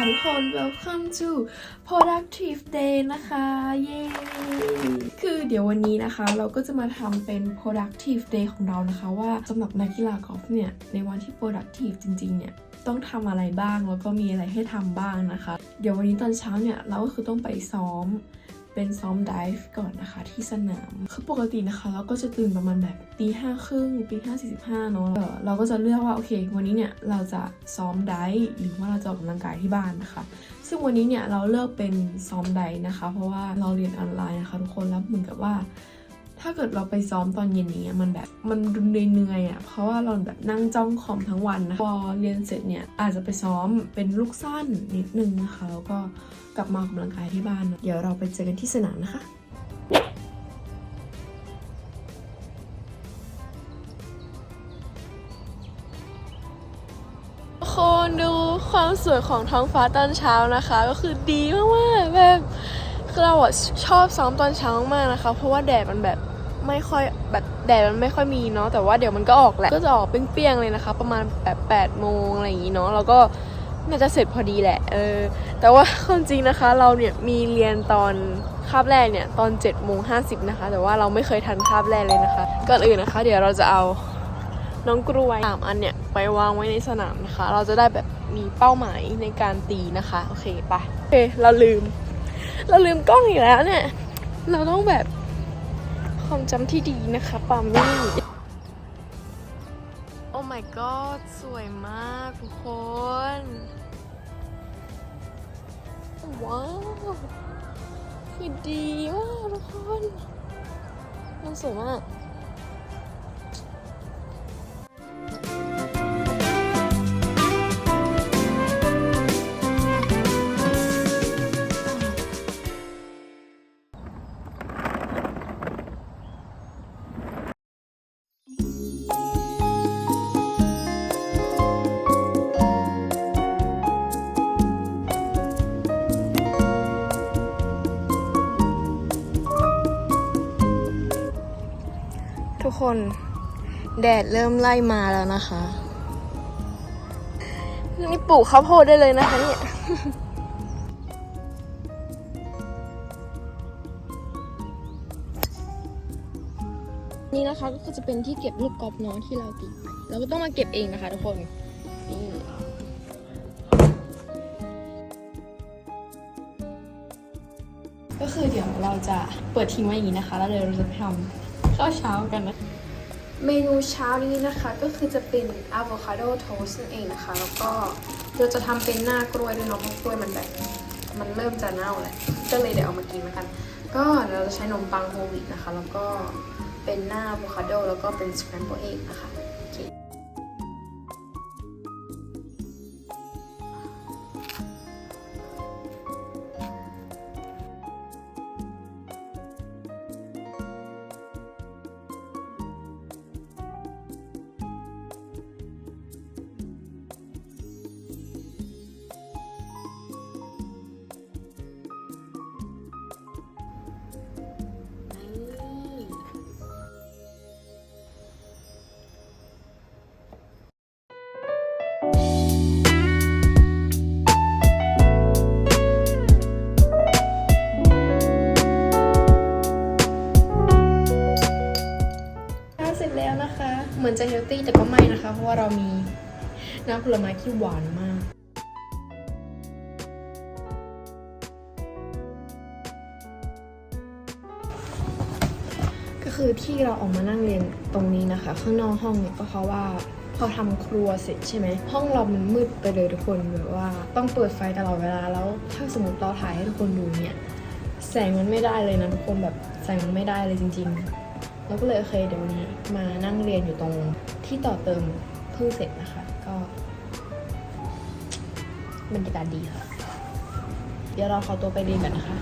ค่ะทุกคน welcome to productive day นะคะ เย้ คือเดี๋ยววันนี้นะคะ เราก็จะมาทำเป็น productive day ของเรานะคะว่าสำหรับนักกีฬากอล์ฟเนี่ย ในวันที่ productive จริง ๆ เนี่ยต้องทำอะไรบ้างแล้วก็มีอะไรให้ทำบ้างนะคะ เดี๋ยววันนี้ตอนเช้าเนี่ยเราก็คือต้องไปซ้อม เป็นซ้อมดิฟก่อนนะคะที่สนาม คือปกตินะคะ เราก็จะตื่นประมาณแบบตีห้าครึ่งตีห้าสี่สิบห้าเนาะเออเราก็จะเลือกว่าโอเค วันนี้เนี่ยเราจะซ้อมดิฟหรือว่าเราจะออกกำลังกายที่บ้านนะคะ ซึ่งวันนี้เนี่ยเราเลือกเป็นซ้อมดิฟนะคะ เพราะว่าเราเรียนออนไลน์นะคะทุกคนแล้วเหมือนกับว่า ถ้าเกิดเราไปซ้อมตอนเย็นนี้มันแบบมันเหนื่อยๆอะเพราะว่าเราแบบนั่งจ้องคอมทั้งวันนะพอเรียนเสร็จเนี่ยอาจจะไปซ้อมเป็นลูกสั้นนิดนึงนะคะแล้วก็กลับมาออกกำลังกายที่บ้านเนะเดี๋ยวเราไปเจอกันที่สนามนะคะคนดูความสวยของท้องฟ้าตอนเช้านะคะ ก็คือดีมากๆแบบเราอะชอบซ้อมตอนเช้ามากนะคะ เพราะว่าแดดมันแบบ ไม่ค่อยแบบแดดมันไม่ค่อยมีเนาะแต่ว่าเดี๋ยวมันก็ออกแหละก็จะออกเปรี้ยงๆเลยนะคะ ประมาณแบบ8ปดโมงอะไรอย่างงี้เนาะแล้วก็น่าจะเสร็จพอดีแหละเออแต่ว่าความจริงนะคะเราเนี่ยมีเรียนตอนคาบแรกเนี่ยตอน7จ็ดโมงห้นะคะ แต่ว่าเราไม่เคยทันคาบแรกเลยนะคะก่อนอื่นนะคะ เดี๋ยวเราจะเอาน้องกรวยสามอันเนี่ยไปวางไว้ในสนามนะคะ เราจะได้แบบมีเป้าหมายในการตีนะคะโอเคไปะโอเคเราลืม เราลืมกล้องอีกแล้วเนี่ย เราต้องแบบ ความจำที่ดีนะคะปามี่โอ้ my god สวยมากทุกคน ว้าวคือดีมากทุกคนมันสวยมาก คนแดดเริ่มไล่มาแล้วนะคะ นี่ปลูกข้าวโพดได้เลยนะคะเนี่ยนี่นะคะก็จะเป็นที่เก็บลูกกอล์ฟน้องที่เราตีไปเราก็ต้องมาเก็บเองนะคะทุกคนนี่ก็คือเดี๋ยวเราจะเปิดทิ้งไว้อย่างนี้นะคะ แล้วเดี๋ยวเราจะไปทำข้าวเช้ากันนะ เมนูเช้านี้นะคะก็คือจะเป็นอะโวคาโดโทสต์นั่นเองนะคะ แล้วก็เราจะทำเป็นหน้ากล้วยด้วยเนาะเพราะกล้วยมันแบบมันเริ่มจะเน่าแหละก็เลยเดี๋ยวเอามากินแล้วกัน ก็เราจะใช้นมปังโฮลวีตนะคะ แล้วก็เป็นหน้าอะโวคาโดแล้วก็เป็นสแครมเบิลเอ็กนะคะ เหมือนจะเฮลตี้แต่ก็ไม่นะคะ เพราะว่าเรามีน้ำผลไม้ที่หวานมากก็คือที่เราออกมานั่งเรียนตรงนี้นะคะ ข้างนอกห้องเนี่ยก็เพราะว่าพอทำครัวเสร็จใช่ไหมห้องเรามันมืดไปเลยทุกคนแบบว่าต้องเปิดไฟตลอดเวลาแล้วถ้าสมมติเราถ่ายให้ทุกคนดูเนี่ย แสงมันไม่ได้เลยนะทุกคนแบบแสงมันไม่ได้เลยจริง ๆ เราก็เลยโอเคเดี๋ยววันนี้มานั่งเรียนอยู่ตรงที่ต่อเติมเพิ่งเสร็จนะคะ ก็บรรยากาศดีค่ะ เดี๋ยวเราขอตัวไปเรียนกันนะคะ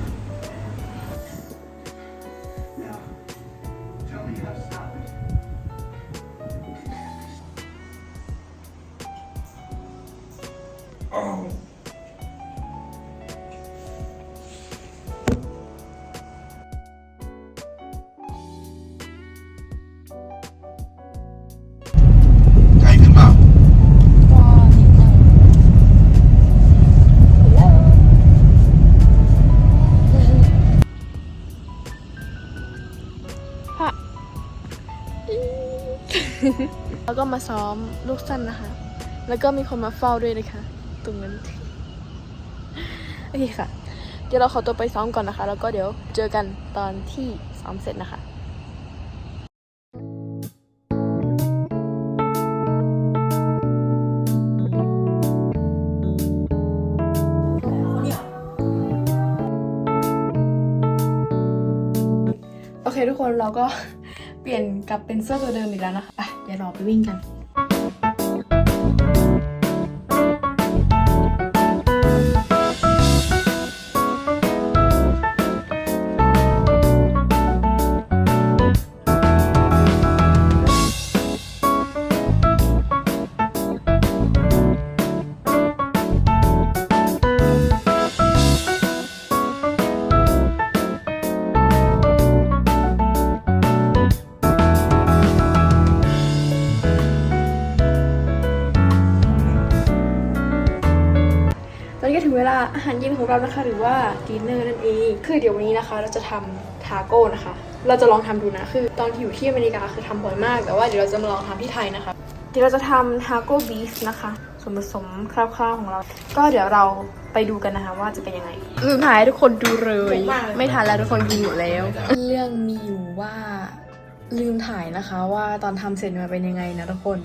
Oh. ก็มาซ้อมลูกสั้นนะคะ แล้วก็มีคนมาเฝ้าด้วยนะคะ ตรงนั้นโอเคค่ะ เดี๋ยวเราขอตัวไปซ้อมก่อนนะคะ แล้วก็เดี๋ยวเจอกันตอนที่ซ้อมเสร็จนะคะโอเคทุกคนเราก็เปลี่ยนกลับเป็นเสื้อตัวเดิมอีกแล้วนะคะอะ เดี๋ยวเราไปวิ่งกัน อาหารเย็นของเรานะคะ หรือว่าดินเนอร์นั่นเอง คือเดี๋ยววันนี้นะคะ เราจะทำทาโก้นะคะ เราจะลองทำดูนะ คือตอนที่อยู่ที่อเมริกาคือทำบ่อยมาก แต่ว่าเดี๋ยวเราจะมาลองทำที่ไทยนะคะ เดี๋ยวเราจะทำทาโก้บีฟนะคะ ส่วนผสมคร่าวๆของเรา ก็เดี๋ยวเราไปดูกันนะคะว่าจะเป็นยังไงลืมถ่ายให้ทุกคนดูเลยถูกมากเลย ไม่ทันแล้วทุกคนกินหมดแล้ว เรื่องมีอยู่ว่าลืมถ่ายนะคะว่าตอนทำเสร็จมาเป็นยังไงนะทุกคน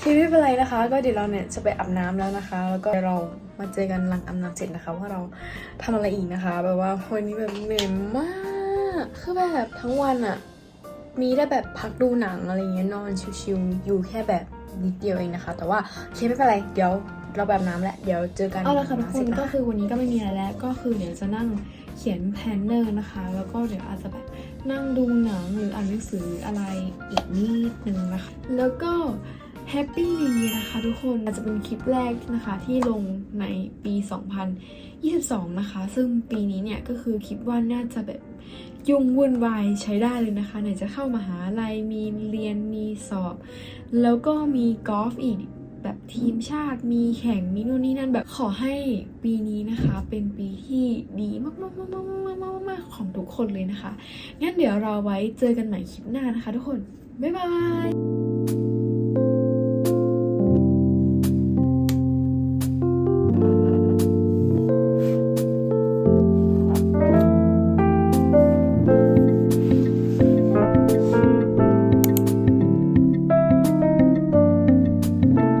คิดไม่เป็นไรนะคะ ก็เดี๋ยวเราเนี่ยจะไปอาบน้ำแล้วนะคะ แล้วก็เดี๋ยวเรามาเจอกันหลังอาบน้ำเสร็จนะคะว่าเราทำอะไรอีกนะคะ แบบว่าวันนี้แบบเหนื่อยมากคือแบบทั้งวันอะมีได้แบบพักดูหนังอะไรเงี้ยนอนชิวๆอยู่แค่แบบนิดเดียวเองนะคะ แต่ว่าเคไม่เป็นไรเดี๋ยวเราแบบน้ำแล้วเดี๋ยวเจอกันเอาละค่ะทุกคนเสร็จะก็คือวันนี้ก็ไม่มีอะไรแล้ว ก็คือเดี๋ยวจะนั่งเขียนแพลนเนอร์นะคะ แล้วก็เดี๋ยวอาจจะแบบนั่งดูหนังหรืออ่านหนังสืออะไรอีกนิดนึงนะคะแล้วก็ แฮปปี้ w ี e นะคะทุกคนอาจจะเป็นคลิปแรกนะคะที่ลงในปี 2022 นะคะ ซึ่งปีนี้เนี่ยก็คือคิดว่าน่าจะแบบยุ่งวุ่นวายใช้ได้เลยนะคะ ไหนจะเข้ามหาลัยมีเรียนมีสอบ แล้วก็มีกอล์ฟอีกแบบทีมชาติมีแข่งมีนู่นนี่นั่นแบบขอให้ปีนี้นะคะ เป็นปีที่ดีมากๆๆๆๆๆๆของทุกคนเลยนะคะงั้นเดี๋ยวเราไว้เจอกันใหม่คลิปหน้านะคะ ทุกคน บ๊ายบาย